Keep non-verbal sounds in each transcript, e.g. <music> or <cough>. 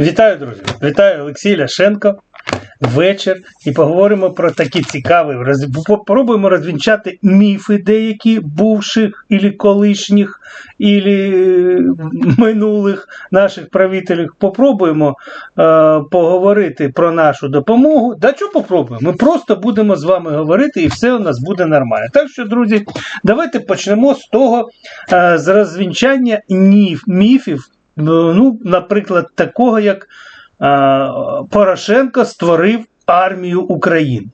Вітаю, друзі! Вітаю Олексій Ляшенко. Вечір і поговоримо про такі цікаві. роз- Попробуємо розвінчати міфи деякі бувших і колишніх, і минулих наших правителів. Попробуємо е, поговорити про нашу допомогу. Да що попробуємо? Ми просто будемо з вами говорити, і все у нас буде нормально. Так що, друзі, давайте почнемо з того, е, з розвінчання міф, міфів. Ну, наприклад, такого, як е, Порошенко створив армію України.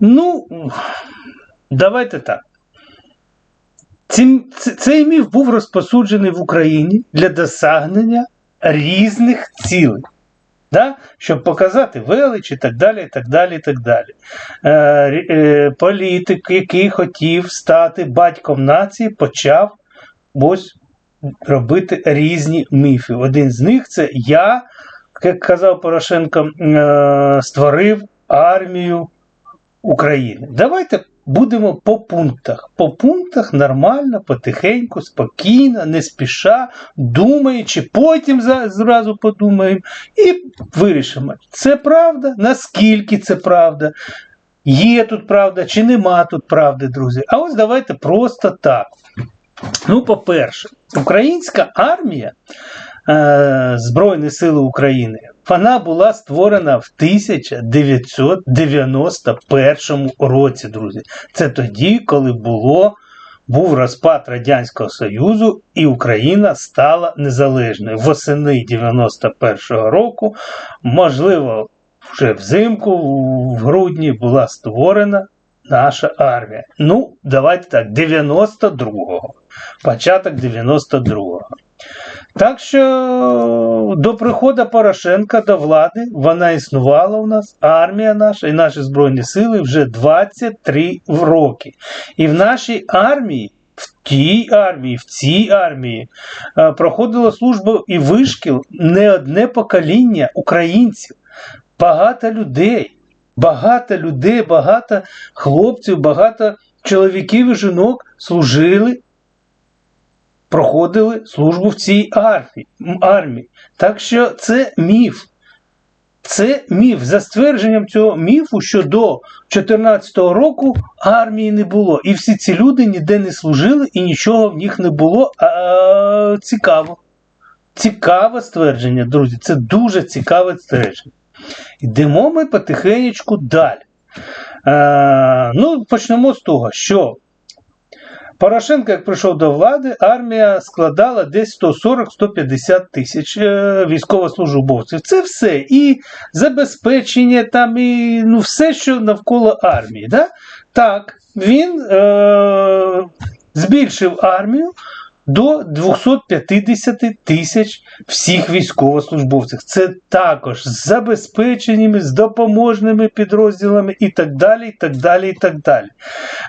Ну, давайте так. Ці, ц- цей міф був розпосуджений в Україні для досягнення різних цілей. Да? Щоб показати велич і так далі. і так далі, і так далі. Е, е, політик, який хотів стати батьком нації, почав ось робити різні міфи. Один з них це я, як казав Порошенко, е, створив армію України. Давайте будемо по пунктах. По пунктах нормально, потихеньку, спокійно, не спіша, думаючи, потім зразу подумаємо і вирішимо, це правда, наскільки це правда. Є тут правда чи нема тут правди, друзі. А ось давайте просто так. Ну, по-перше, українська армія, е, Збройні Сили України, вона була створена в 1991 році, друзі. Це тоді, коли було. Був розпад Радянського Союзу, і Україна стала незалежною. Восени 91-го року, можливо, вже взимку, в грудні була створена наша армія. Ну, давайте так, 92-го. Початок 92-го. Так що до приходу Порошенка до влади вона існувала у нас, армія наша і наші Збройні Сили вже 23 роки. І в нашій армії, в тій армії, в цій армії е, проходило службу і вишкіл не одне покоління українців, багато людей. Багато людей, багато хлопців, багато чоловіків і жінок служили, проходили службу в цій армії. Так що це міф. Це міф. За ствердженням цього міфу, що до 2014 року армії не було. І всі ці люди ніде не служили і нічого в них не було. А, цікаво. Цікаве ствердження, друзі. Це дуже цікаве ствердження. Йдемо ми потихенечку далі. Е, ну, почнемо з того, що Порошенко, як прийшов до влади, армія складала десь 140-150 тисяч е, військовослужбовців. Це все. І забезпечення, там, і ну, все, що навколо армії. Да? Так, він е, збільшив армію до 250 тисяч всіх військовослужбовців. Це також з забезпеченнями, з допоможними підрозділами і так далі. і так далі, і так далі.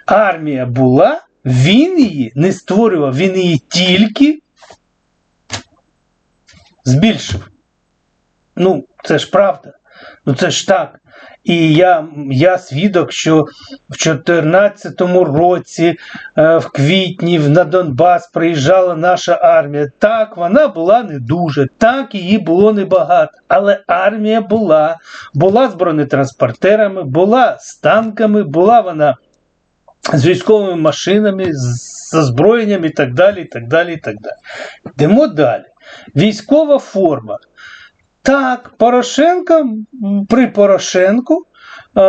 Армія була, він її не створював, він її тільки збільшив. Ну, це ж правда. Ну це ж так. І я я свідок, що в 2014 році, е, в квітні, на Донбас приїжджала наша армія. Так, вона була не дуже, так, її було небагато. Але армія була, була з бронетранспортерами, була з танками, була вона з військовими машинами, з озброєнням і так далі. і так далі, і так далі. Йдемо далі. Військова форма. Так, Порошенко, при Порошенку е,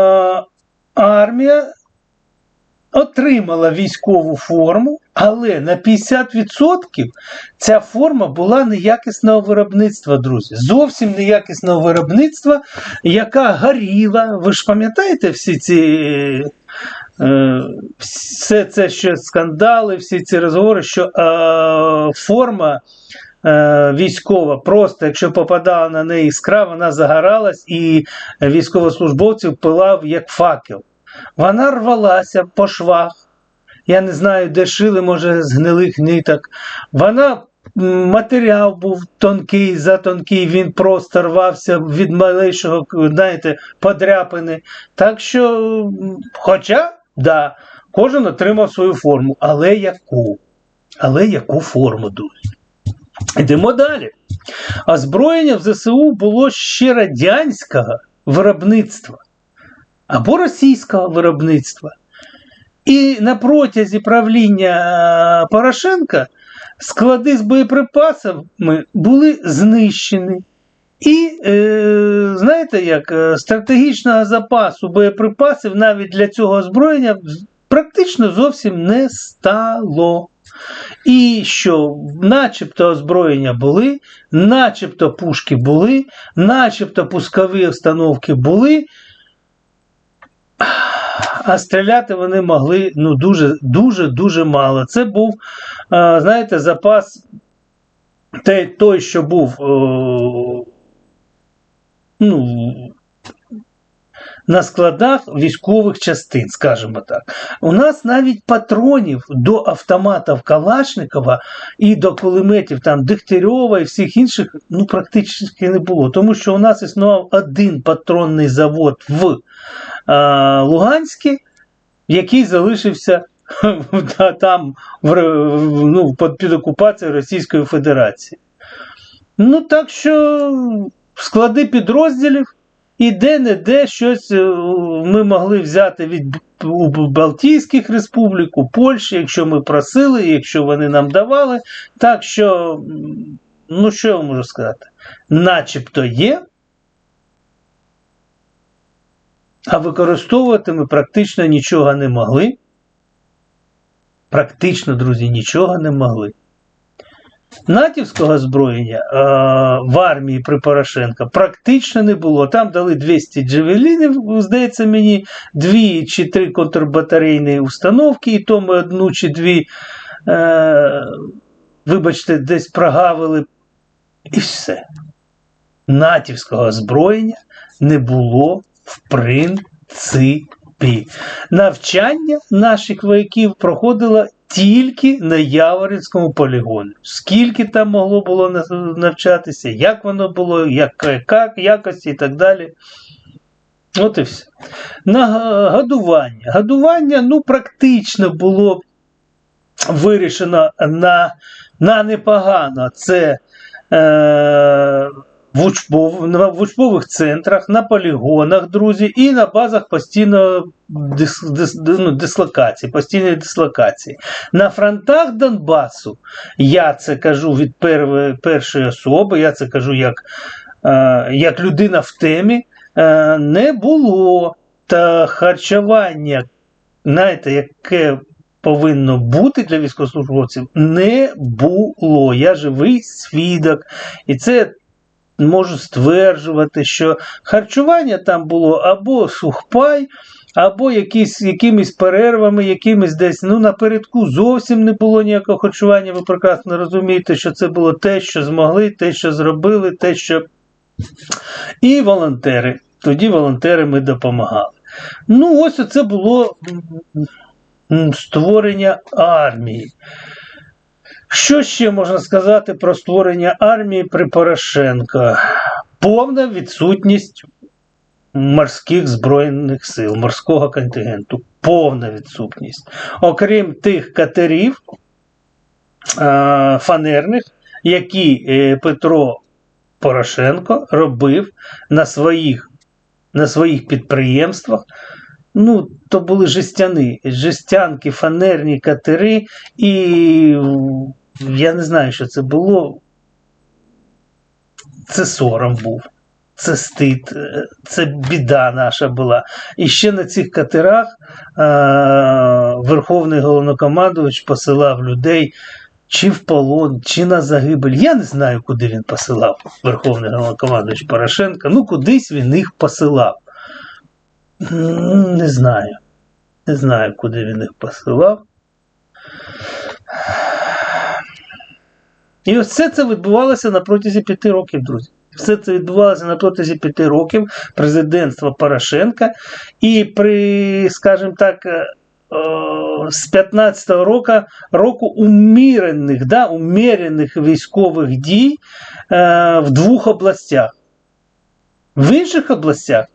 армія отримала військову форму, але на 50% ця форма була неякісного виробництва, друзі. Зовсім неякісного виробництва, яка горіла. Ви ж пам'ятаєте всі ці. е, Все це ще скандали, всі ці розговори, що е, форма військова, просто якщо попадала на неї іскра, вона загоралась і військовослужбовців пилав як факел. Вона рвалася по швах. Я не знаю, де шили, може, з гнилих ниток. Вона матеріал був тонкий, затонкий, він просто рвався від малейшого, знаєте, подряпини. Так що, хоча, да, кожен отримав свою форму, але яку? Але яку форму, друзі? Йдемо далі. Озброєння в ЗСУ було ще радянського виробництва або російського виробництва. І на протязі правління е, Порошенка склади з боєприпасами були знищені. І, е, знаєте, як е, стратегічного запасу боєприпасів навіть для цього озброєння практично зовсім не стало. І що, начебто озброєння були, начебто пушки були, начебто пускові установки були, а стріляти вони могли ну, дуже дуже дуже мало. Це був, е, знаєте, запас той, той що був е, ну, на складах військових частин, скажімо так. У нас навіть патронів до автоматів Калашникова і до кулеметів там Дегтярьова і всіх інших ну, практично не було. Тому що у нас існував один патронний завод в е, Луганській, який залишився <laughs> там в, ну, під окупацією Російської Федерації. Ну, так що склади підрозділів. І де-не-де щось е, ми могли взяти від Балтійських республік, у Польщі, якщо ми просили, якщо вони нам давали. Так що, ну що я можу сказати? Начебто є, а використовувати ми практично нічого не могли. Практично, друзі, нічого не могли. Натівського озброєння а, в армії при Порошенка практично не було. Там дали 200 джевелінів, здається мені, дві чи три контрбатарейні установки, і то ми одну чи дві, е, вибачте, десь прогавили. І все. Натівського озброєння не було в принципі. Навчання наших вояків проходило тільки на Яворівському полігоні. Скільки там могло було навчатися, як воно було, як, як якості і так далі. От і все. На годування. Годування ну, практично було вирішено на на непогано. Це е, в, учбов, в учбових центрах, на полігонах, друзі, і на базах постійно дис, дис, ну, дислокації, постійної дислокації. На фронтах Донбасу я це кажу від пер, першої особи, я це кажу як, е, як людина в темі, е, не було та харчування, знаєте, яке. Повинно бути для військовослужбовців не було. Я живий свідок. І це можу стверджувати, що харчування там було або сухпай, або якісь, якимись перервами, якимись десь ну, напередку зовсім не було ніякого харчування. Ви прекрасно розумієте, що це було те, що змогли, те, що зробили, те, що. І волонтери. Тоді волонтери ми допомагали. Ну, ось це було створення армії. Що ще можна сказати про створення армії при Порошенко? Повна відсутність морських збройних сил, морського контингенту. Повна відсутність. Окрім тих катерів фанерних, які е, Петро Порошенко робив на своїх на своїх підприємствах. Ну, то були жестяни, жестянки, фанерні катери, і я не знаю, що це було. Це сором був, це стид, це біда наша була. І ще на цих катерах а, Верховний головнокомандувач посилав людей чи в полон, чи на загибель. Я не знаю, куди він посилав Верховний головнокомандувач Порошенка. Ну, кудись він їх посилав. Не знаю. Не знаю, куди він їх посилав. І ось все це відбувалося на протязі п'яти років, друзі. Все це відбувалося на протязі п'яти років президентства Порошенка. І при, скажімо так, е, з 15-го року року умірених, да, умірених військових дій е, в двох областях. В інших областях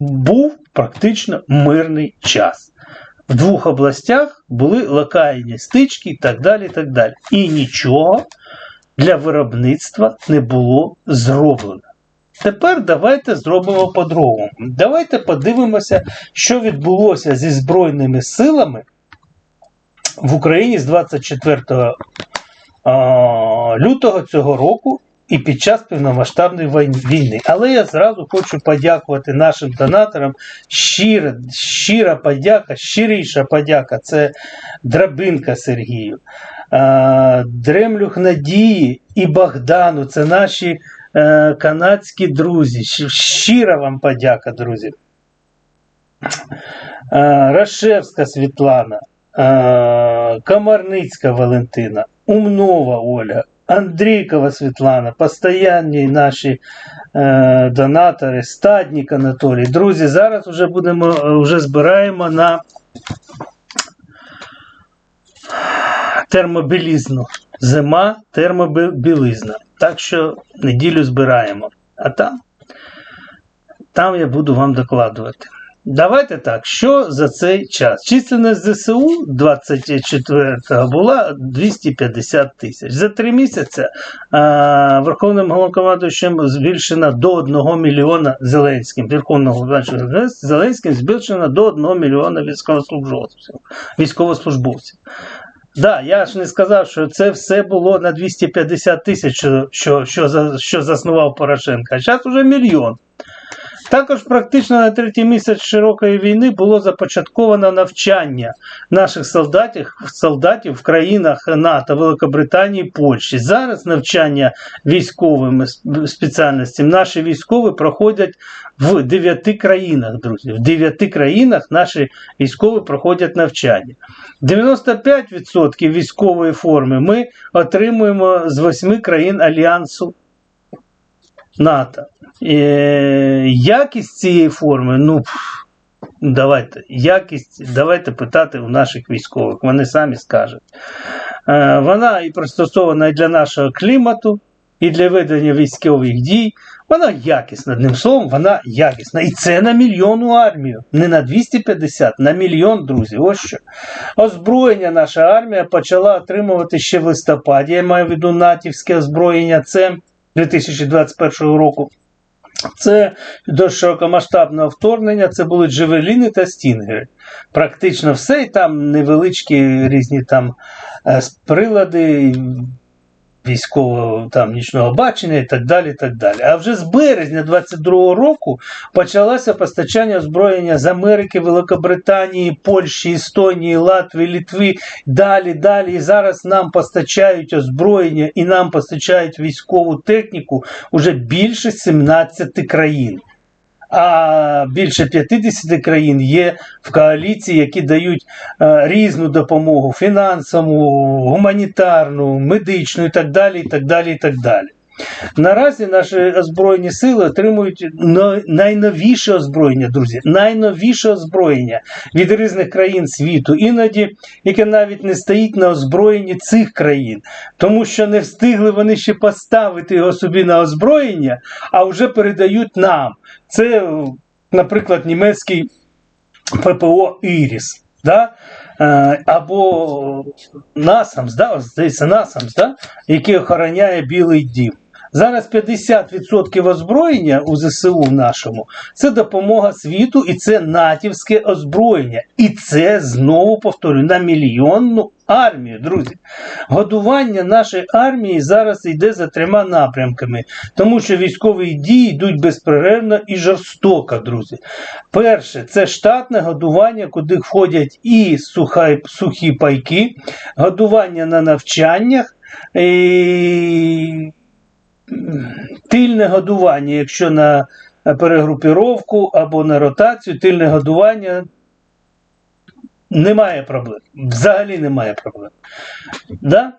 був практично мирний час. В двох областях були локальні стички і так далі. І так далі. І нічого для виробництва не було зроблено. Тепер давайте зробимо по-другому. Давайте подивимося, що відбулося зі Збройними силами в Україні з 24 лютого цього року і під час повномасштабної війни. Але я зразу хочу подякувати нашим донаторам. Щира, щира подяка, щиріша подяка. Це Драбинка Сергію, Дремлюх Надії і Богдану. Це наші е, канадські друзі. Щира вам подяка, друзі. Рашевська Світлана, Комарницька Валентина, Умнова Оля, Андрійкова Світлана, постоянні наші е, донатори, Стаднік Анатолій. Друзі, зараз вже будемо е, вже збираємо на термобілізну. Зима, термобілизна. Так що неділю збираємо. А там, там я буду вам докладувати. Давайте так, що за цей час? Численність ЗСУ 24-го була 250 тисяч. За три місяці а, Верховним головнокомандуючим збільшена до 1 мільйона Зеленським. Верховним Зеленським збільшена до 1 мільйона військовослужбовців. військовослужбовців. Да, я ж не сказав, що це все було на 250 тисяч, що, що, що заснував Порошенко. А зараз вже мільйон. Також практично на третій місяць широкої війни було започатковано навчання наших солдатів, солдатів в країнах НАТО, Великобританії, Польщі. Зараз навчання військовими сп- спеціальностям наші військові проходять в дев'яти країнах, друзі. В дев'яти країнах наші військові проходять навчання. 95% військової форми ми отримуємо з восьми країн Альянсу НАТО. Е, якість цієї форми, ну давайте, якість, давайте питати у наших військових, вони самі скажуть. Е, вона і пристосована для нашого клімату, і для ведення військових дій. Вона якісна, одним словом, вона якісна. І це на мільйонну армію. Не на 250, на мільйон, друзі. Ось що. Озброєння наша армія почала отримувати ще в листопаді. Я маю в виду натівське озброєння. Це 2021 року. Це до широкомасштабного вторгнення це були джевеліни та стінгери. Практично все, і там невеличкі різні там е, прилади військового там нічного бачення і так далі. так далі. А вже з березня 22-го року почалося постачання озброєння з Америки, Великобританії, Польщі, Естонії, Латвії, Літви, далі, далі. І зараз нам постачають озброєння і нам постачають військову техніку уже більше 17 країн. А більше 50 країн є в коаліції, які дають е, різну допомогу фінансову, гуманітарну, медичну і так далі. і так далі, і так далі. Наразі наші озброєні сили отримують найновіше озброєння, друзі, найновіше озброєння від різних країн світу, іноді яке навіть не стоїть на озброєнні цих країн, тому що не встигли вони ще поставити його собі на озброєння, а вже передають нам. Це, наприклад, німецький ППО Іріс. Да? Е, Або Насамс, да? здається, Насамс, да? який охороняє Білий Дім. Зараз 50% озброєння у ЗСУ нашому це допомога світу і це натівське озброєння. І це знову повторюю на мільйонну армію, друзі. Годування нашої армії зараз йде за трьома напрямками, тому що військові дії йдуть безперервно і жорстоко, друзі. Перше, це штатне годування, куди входять і суха, сухі пайки, годування на навчаннях. І тильне годування, якщо на перегрупіровку або на ротацію, тильне годування немає проблем. Взагалі немає проблем. Да?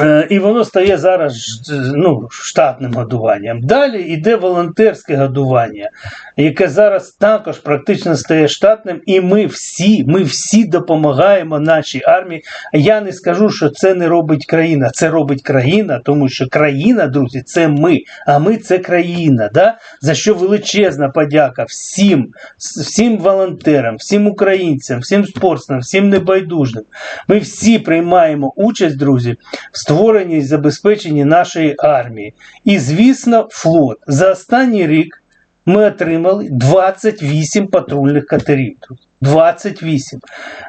Е, І воно стає зараз ну, штатним годуванням. Далі йде волонтерське годування, яке зараз також практично стає штатним, і ми всі, ми всі допомагаємо нашій армії. Я не скажу, що це не робить країна. Це робить країна, тому що країна, друзі, це ми, а ми це країна. Да? За що величезна подяка всім, всім волонтерам, всім українцям, всім спортсменам, всім небайдужним. Ми всі приймаємо участь, друзі, створенні і забезпеченні нашої армії. І, звісно, флот. За останній рік ми отримали 28 патрульних катерів. 28.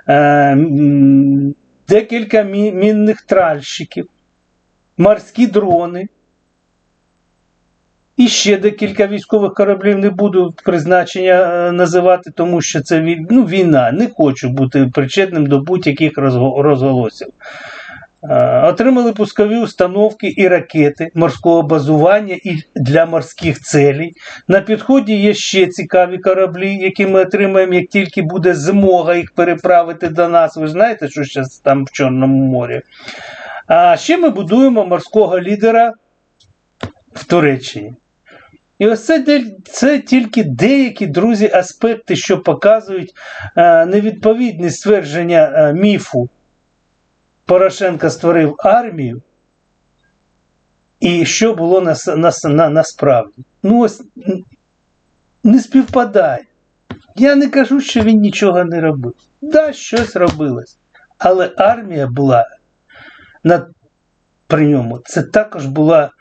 Е, декілька мінних тральщиків, морські дрони. І ще декілька військових кораблів не буду призначення е, називати, тому що це ну, війна. Не хочу бути причетним до будь-яких розголосів. Е, Отримали пускові установки і ракети морського базування і для морських целей. На підході є ще цікаві кораблі, які ми отримаємо, як тільки буде змога їх переправити до нас. Ви знаєте, що зараз там в Чорному морі. А ще ми будуємо морського лідера в Туреччині. І ось це, це тільки деякі друзі аспекти, що показують е, невідповідність ствердження е, міфу. Порошенко створив армію, і що було на, на, на, насправді. Ну, ось не співпадає. Я не кажу, що він нічого не робив. Да, щось робилось. Але армія була на, при ньому. Це також була,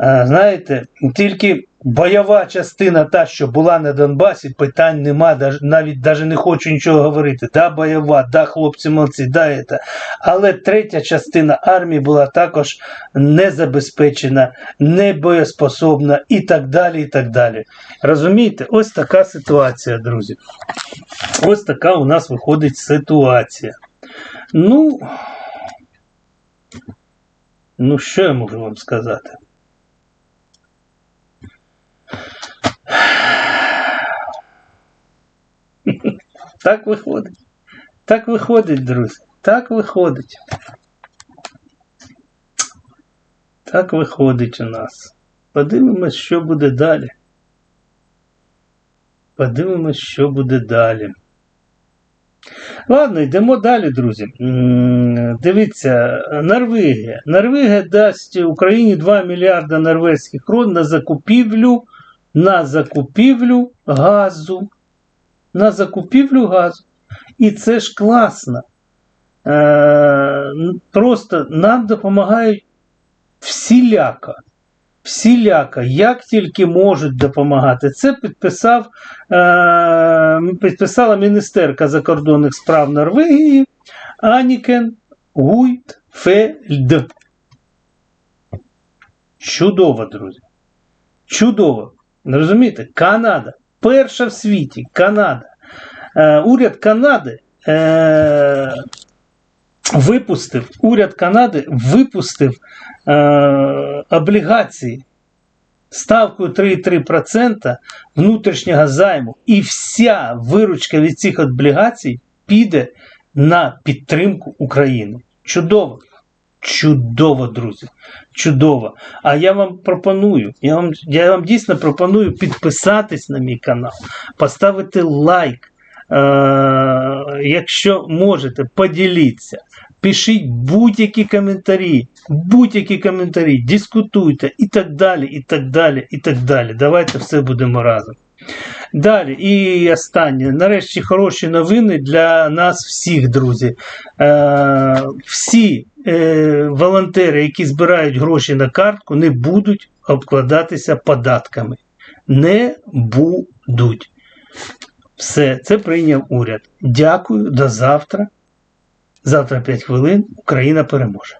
е, знаєте, тільки бойова частина, та, що була на Донбасі, питань нема, даже- навіть не хочу нічого говорити. Да, бойова, да, хлопці молодці, да, це. Але третя частина армії була також не забезпечена, не боєспособна і так далі. і так далі. Розумієте, ось така ситуація, друзі. Ось така у нас виходить ситуація. Ну, ну що я можу вам сказати? Так виходить. Так виходить, друзі. Так виходить. Так виходить у нас. Подивимось, що буде далі. Подивимось, що буде далі. Ладно, йдемо далі, друзі. Дивіться, Норвегія. Норвегія дасть Україні 2 мільярда норвезьких крон на закупівлю, на закупівлю газу. На закупівлю газу. І це ж класно. Е, просто нам допомагають всіляко. Всіляко, як тільки можуть допомагати. Це підписав, е, підписала міністерка закордонних справ Норвегії Анікен Гуйтфельд. Чудово, друзі. Чудово. Розумієте? Канада. Перша в світі Канада. Е, уряд Канади е, випустив, уряд Канади випустив е, облігації ставкою 3,3% внутрішнього займу. І вся виручка від цих облігацій піде на підтримку України. Чудово. Чудово, друзі. Чудово. А я вам пропоную, я вам, я вам дійсно пропоную підписатись на мій канал, поставити лайк. Е, якщо можете, поділіться. Пишіть будь-які коментарі, будь-які коментарі, дискутуйте і так далі, і так далі, і так далі. Давайте все будемо разом. Далі, і останнє. Нарешті хороші новини для нас всіх, друзі. Е, всі е, волонтери, які збирають гроші на картку, не будуть обкладатися податками. Не будуть. Все, це прийняв уряд. Дякую, до завтра. Завтра 5 хвилин. Україна переможе.